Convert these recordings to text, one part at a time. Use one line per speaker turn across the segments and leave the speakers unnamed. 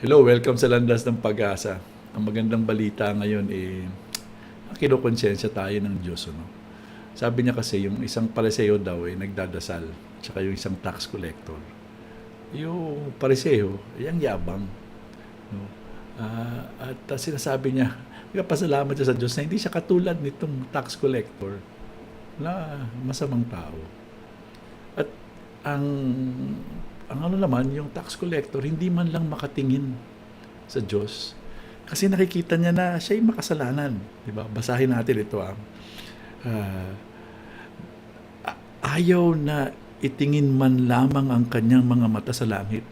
Hello, welcome sa Landas ng Pag-asa. Ang magandang balita ngayon eh, kinukonsensya tayo ng Diyos. Ano? Sabi niya kasi yung isang pariseo daw eh, nagdadasal, tsaka yung isang tax collector. Yung pariseo, yung yabang. No? Ah, at ah, sinasabi niya, nagpasalamat siya sa Diyos na hindi siya katulad nitong tax collector na masamang tao. At ang ang ano naman, yung tax collector, hindi man lang makatingin sa Diyos. Kasi nakikita niya na siya'y makasalanan. Di ba? Basahin natin ito. Ah. A- ayaw na itingin man lamang ang kanyang mga mata sa langit.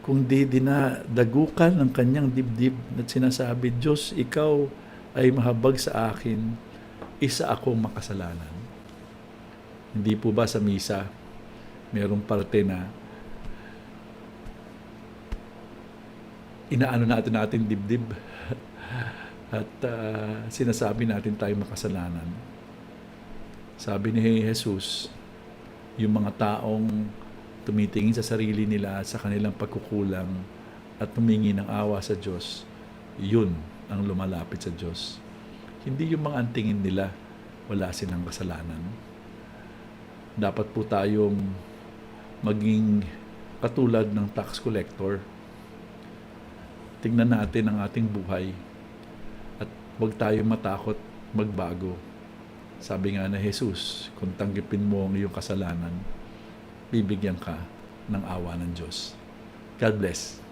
Kung di dinadagukan ang kanyang dibdib at sinasabi, Diyos, ikaw ay mahabag sa akin, isa akong makasalanan. Hindi po ba sa misa, merong parte na inaano natin natin dibdib at ah, sinasabi natin tayo makasalanan. Sabi ni Jesus, yung mga taong tumitingin sa sarili nila sa kanilang pagkukulang at humingi ng awa sa Diyos, yun ang lumalapit sa Diyos. Hindi yung mga antingin nila, wala silang kasalanan. Dapat po tayong maging katulad ng tax collector tingnan natin ang ating buhay at huwag tayo matakot magbago. Sabi nga na Jesus, kung tanggipin mo ang iyong kasalanan, bibigyan ka ng awa ng Diyos. God bless.